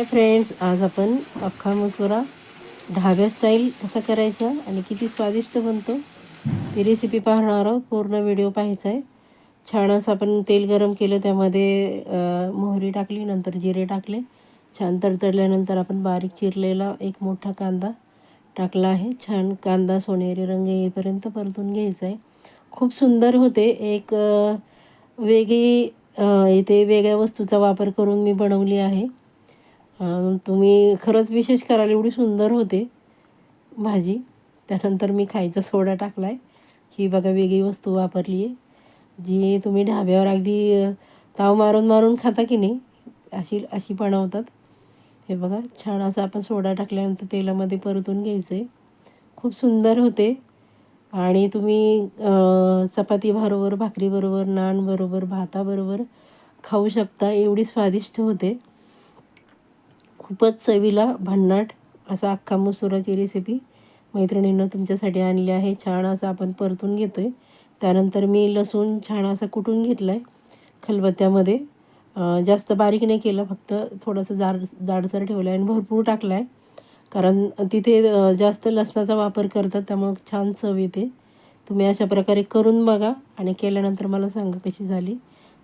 Hi friends आज आपण अख्खा मसुरा ढाब्या स्टाईल कसा करायचा आणि किती स्वादिष्ट बनतो ती रेसिपी पाहणार आहोत. पूर्ण व्हिडिओ पाहायचा आहे. छान असं आपण तेल गरम केलं त्यामध्ये मोहरी टाकली नंतर जिरे टाकले. छान तडतडल्यानंतर आपण बारीक चिरलेला एक मोठा कांदा टाकला आहे. छान कांदा सोनेरी रंग येईपर्यंत परतून घ्यायचा आहे. खूप सुंदर होते. एक वेगळी इथे वेगळ्या वस्तूचा वापर करून मी बनवली आहे. तुम्ही खरंच विशेष कराल एवढी सुंदर होते भाजी. त्यानंतर मी खायचा सोडा टाकला आहे ही बघा वेगळी वस्तू वापरली आहे. जी तुम्ही ढाब्यावर अगदी ताव मारून मारून खाता की नाही अशी अशी बनवतात. हे बघा छान असं आपण सोडा टाकल्यानंतर तेलामध्ये परतून घ्यायचं आहे खूप सुंदर होते. आणि तुम्ही चपाती चपातीबरोबर भाकरीबरोबर नानबरोबर भाताबरोबर खाऊ शकता. एवढी स्वादिष्ट होते. खूपच चवीला भन्नाट असा अख्खा मसुराची रेसिपी मैत्रिणीनं तुमच्यासाठी आणली आहे. छान असं आपण परतून घेतो आहे त्यानंतर मी लसूण छान असा कुटून घेतला आहे खलबत्त्यामध्ये जास्त बारीक नाही केलं फक्त थोडंसं जाड जाडसर ठेवलं आहे आणि भरपूर टाकला आहे कारण तिथे जास्त लसणाचा वापर करतात त्यामुळं छान चव येते. तुम्ही अशा प्रकारे करून बघा आणि केल्यानंतर मला सांगा कशी झाली.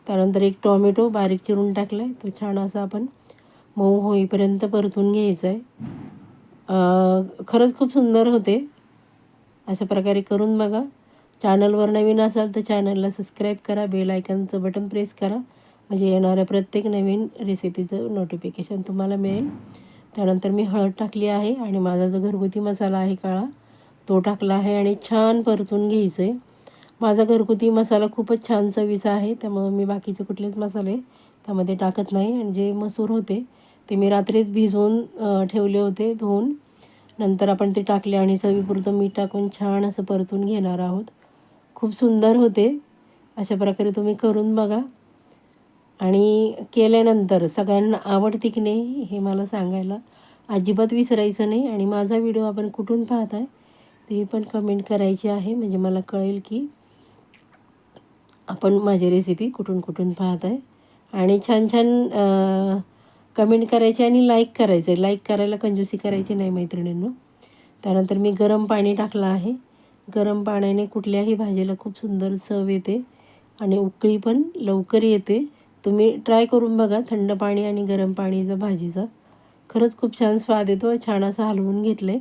त्यानंतर एक टॉमॅटो बारीक चिरून टाकला आहे तो छान असा आपण मऊ होईपर्यंत परतून घ्यायचं आहे खरंच खूप सुंदर होते. अशा प्रकारे करून बघा. चॅनलवर नवीन असाल तर चॅनलला सबस्क्राईब करा बेल आयकनचं बटन प्रेस करा. म्हणजे येणाऱ्या प्रत्येक नवीन रेसिपीचं नोटिफिकेशन तुम्हाला मिळेल. त्यानंतर मी हळद टाकली आहे आणि माझा जो घरगुती मसाला आहे काळा तो टाकला आहे आणि छान परतून घ्यायचं आहे माझा घरगुती मसाला खूपच छान चवीचा आहे. त्यामुळं मी बाकीचे कुठलेच मसाले त्यामध्ये टाकत नाही. आणि जे मसूर होते ते मी रात्रीच भिजवून ठेवले होते धुवून. नंतर आपण ते टाकले आणि चवीपुरतं मीठ टाकून छान असं परतून घेणार आहोत. खूप सुंदर होते. अशा प्रकारे तुम्ही करून बघा. आणि केल्यानंतर सगळ्यांना आवडते की नाही हे मला सांगायला अजिबात विसरायचं नाही. आणि माझा व्हिडिओ आपण कुठून पाहत आहे ते पण कमेंट करायची आहे. म्हणजे मला कळेल की आपण माझी रेसिपी कुठून कुठून पाहत आहे आणि छान छान कमेंट करायचे आणि लाईक करायचे. लाईक करायला कंजूसी करायची नाही मैत्रिणींनो. त्यानंतर मी गरम पाणी टाकलं आहे. गरम पाण्याने कुठल्याही भाजीला खूप सुंदर चव येते आणि उकळी पण लवकर येते. तुम्ही ट्राय करून बघा थंड पाणी आणि गरम पाणीचं भाजीचं. खरंच खूप छान स्वाद येतो. छान असं हलवून घेतलं. आहे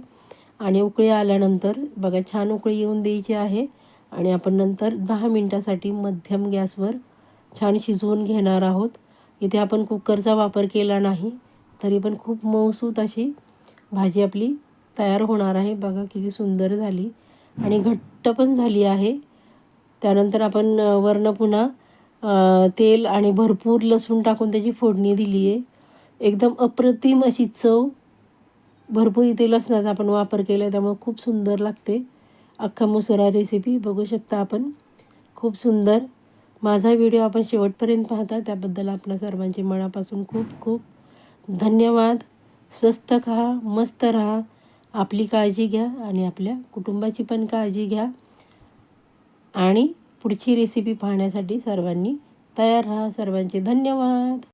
आणि उकळी आल्यानंतर बघा छान उकळी येऊन द्यायची आहे. आणि आपण नंतर दहा मिनटासाठी मध्यम गॅसवर छान शिजवून घेणार आहोत. इथे आपण कुकरचा वापर केला नाही तरी पण खूप मऊसूत अशी भाजी आपली तयार होणार आहे. बघा किती सुंदर झाली आणि घट्ट पण झाली आहे. त्यानंतर आपण वरनं पुन्हा तेल आणि भरपूर लसूण टाकून त्याची फोडणी दिली आहे. एकदम अप्रतिम अशी चव. भरपूर इथे लसणाचा आपण वापर केला आहे त्यामुळे खूप सुंदर लागते. अख्खा मसुरा रेसिपी बघू शकता आपण. खूप सुंदर. माझा व्हिडिओ आपण शेवटपर्यंत पाहता. त्याबद्दल आपल्या सर्वांचे मनापासून खूप खूप धन्यवाद. स्वस्त खा मस्त राहा. आपली काळजी घ्या आणि आपल्या कुटुंबाची पण काळजी घ्या. आणि पुढची रेसिपी पाहण्यासाठी सर्वांनी तयार राहा. सर्वांचे धन्यवाद.